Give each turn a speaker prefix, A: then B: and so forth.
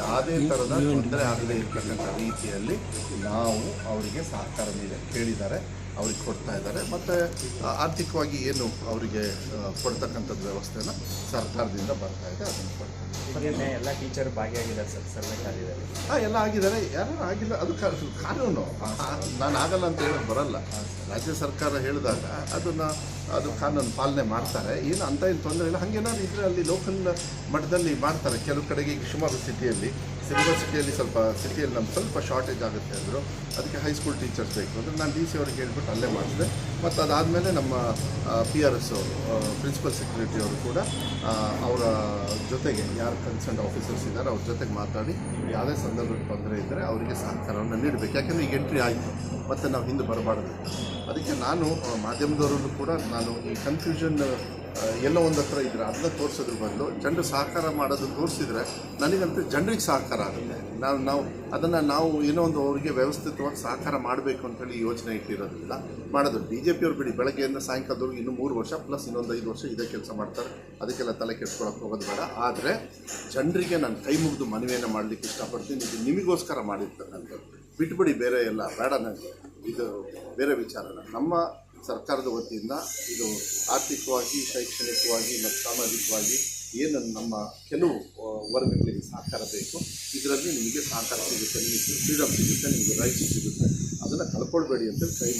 A: ಯಾವುದೇ ಥರದ ತೊಂದರೆ ಆಗದೇ ಇರತಕ್ಕಂಥ ರೀತಿಯಲ್ಲಿ ನಾವು ಅವರಿಗೆ ಸಹಕಾರ ನೀಡಿ ಕೇಳಿದ್ದಾರೆ ಅವ್ರಿಗೆ ಕೊಡ್ತಾ ಇದ್ದಾರೆ. ಮತ್ತು ಆರ್ಥಿಕವಾಗಿ ಏನು ಅವರಿಗೆ ಕೊಡ್ತಕ್ಕಂಥದ್ದು ವ್ಯವಸ್ಥೆನ ಸರ್ಕಾರದಿಂದ ಬರ್ತಾ ಇದೆ ಅದನ್ನು ಕೊಡ್ತಾರೆ
B: ಎಲ್ಲ ಟೀಚರ್ ಭಾಗಿಯಾಗಿದ್ದಾರೆ ಸರ್ ಸರ್ವೆ ಕಾರ್ಯದಲ್ಲಿ.
A: ಹಾಂ ಎಲ್ಲ ಆಗಿದ್ದಾರೆ. ಯಾರು ಆಗಿಲ್ಲ. ಅದು ಕಾನೂನು. ನಾನು ಆಗಲ್ಲ ಅಂತ ಹೇಳೋದು ಬರಲ್ಲ. ರಾಜ್ಯ ಸರ್ಕಾರ ಹೇಳಿದಾಗ ಅದನ್ನು, ಅದು ಕಾನೂನು ಪಾಲನೆ ಮಾಡ್ತಾರೆ. ಏನು ಅಂತ ಏನು ತೊಂದರೆ ಇಲ್ಲ. ಹಾಗೇನಾದ್ರು ಇದ್ರೆ ಅಲ್ಲಿ ಲೋಕಲ್ ಮಟ್ಟದಲ್ಲಿ ಮಾಡ್ತಾರೆ. ಕೆಲವು ಕಡೆಗೆ ಈಗ ಶಿವಮೊಗ್ಗ ಸಿಟಿಯಲ್ಲಿ ಸಿಲ್ವರ್ ಸಿಟಿಯಲ್ಲಿ ಸ್ವಲ್ಪ, ಸಿಟಿಯಲ್ಲಿ ನಮ್ಗೆ ಸ್ವಲ್ಪ ಶಾರ್ಟೇಜ್ ಆಗುತ್ತೆ ಅಂದರು. ಅದಕ್ಕೆ ಹೈಸ್ಕೂಲ್ ಟೀಚರ್ಸ್ ಬೇಕು ಅಂದರೆ. ನಾನು ಡಿ ಸಿ ಅವ್ರಿಗೆ ಹೇಳ್ಬಿಟ್ಟು ಅಲ್ಲೇ ಮಾಡಿಸಿದೆ ಮತ್ತು ಅದಾದಮೇಲೆ ನಮ್ಮ P R S principal secretary ಅವರು ಕೂಡ ಅವರ ಜೊತೆಗೆ ಯಾರು ಕನ್ಸರ್ನ್ ಆಫೀಸರ್ಸ್ ಇದ್ದಾರೆ ಅವ್ರ ಜೊತೆಗೆ ಮಾತಾಡಿ ಯಾವುದೇ ಸಂದರ್ಭದಲ್ಲಿ ತೊಂದರೆ ಇದ್ದರೆ ಅವರಿಗೆ ಸಹಕಾರವನ್ನು ನೀಡಬೇಕು. ಯಾಕೆಂದರೆ ಈಗ ಎಂಟ್ರಿ ಆಯಿತು. ಮತ್ತು ನಾವು ಹಿಂದೆ ಬರಬಾರ್ದು. ಅದಕ್ಕೆ ನಾನು ಮಾಧ್ಯಮದವರಲ್ಲೂ ಕೂಡ ನಾನು ಈ ಕನ್ಫ್ಯೂಷನ್ ಎಲ್ಲೋ ಒಂದು ಹತ್ರ ಇದ್ದರೆ ಅದನ್ನ ತೋರಿಸೋದ್ರ ಬದಲು ಜನರು ಸಹಕಾರ ಮಾಡೋದು ತೋರಿಸಿದ್ರೆ ನನಗಂತೂ ಜನರಿಗೆ ಸಹಕಾರ ಆಗುತ್ತೆ. ನಾವು ನಾವು ಅದನ್ನು ನಾವು ಏನೋ ಒಂದು ಅವರಿಗೆ ವ್ಯವಸ್ಥಿತವಾಗಿ ಸಹಕಾರ ಮಾಡಬೇಕು ಅಂತೇಳಿ ಯೋಚನೆ ಇಟ್ಟಿರೋದಿಲ್ಲ ಮಾಡೋದು. ಬಿ ಜೆ ಪಿಯವ್ರು ಬಿಡಿ, ಬೆಳಗ್ಗೆಯಿಂದ ಸಾಯಂಕಾಲದವರೆಗೆ ಇನ್ನೂ ಮೂರು ವರ್ಷ ಪ್ಲಸ್ ಇನ್ನೊಂದು ಐದು ವರ್ಷ ಇದೇ ಕೆಲಸ ಮಾಡ್ತಾರೆ. ಅದಕ್ಕೆಲ್ಲ ತಲೆ ಕೆಡ್ಸ್ಕೊಳಕ್ಕೆ ಹೋಗೋದು ಬೇಡ. ಆದರೆ ಜನರಿಗೆ ನಾನು ಕೈ ಮುಗಿದು ಮನವಿಯನ್ನು ಮಾಡಲಿಕ್ಕೆ ಇಷ್ಟಪಡ್ತೀನಿ. ಇದು ನಿಮಗೋಸ್ಕರ ಮಾಡಿರ್ತಕ್ಕಂಥದ್ದು. ಬಿಟ್ಬಿಡಿ ಬೇರೆ ಎಲ್ಲ, ಬೇಡ ನನಗೆ ಇದು ಬೇರೆ ವಿಚಾರ ನಮ್ಮ ಸರ್ಕಾರದ ವತಿಯಿಂದ ಇದು ಆರ್ಥಿಕವಾಗಿ, ಶೈಕ್ಷಣಿಕವಾಗಿ ಮತ್ತು ಸಾಮಾಜಿಕವಾಗಿ ಏನು ನಮ್ಮ ಕೆಲವು ವರ್ಗಗಳಿಗೆ ಸಹಕಾರ ಬೇಕು. ಇದರಲ್ಲಿ ನಿಮಗೆ ಸಹಕಾರ ಸಿಗುತ್ತೆ, ನಿಮಗೆ ಫ್ರೀಡಮ್ ಸಿಗುತ್ತೆ, ನಿಮಗೆ ರೈಟ್ಸ್ ಸಿಗುತ್ತೆ. ಅದನ್ನು ಕಳ್ಕೊಳ್ಬೇಡಿ ಅಂತ ಕೈ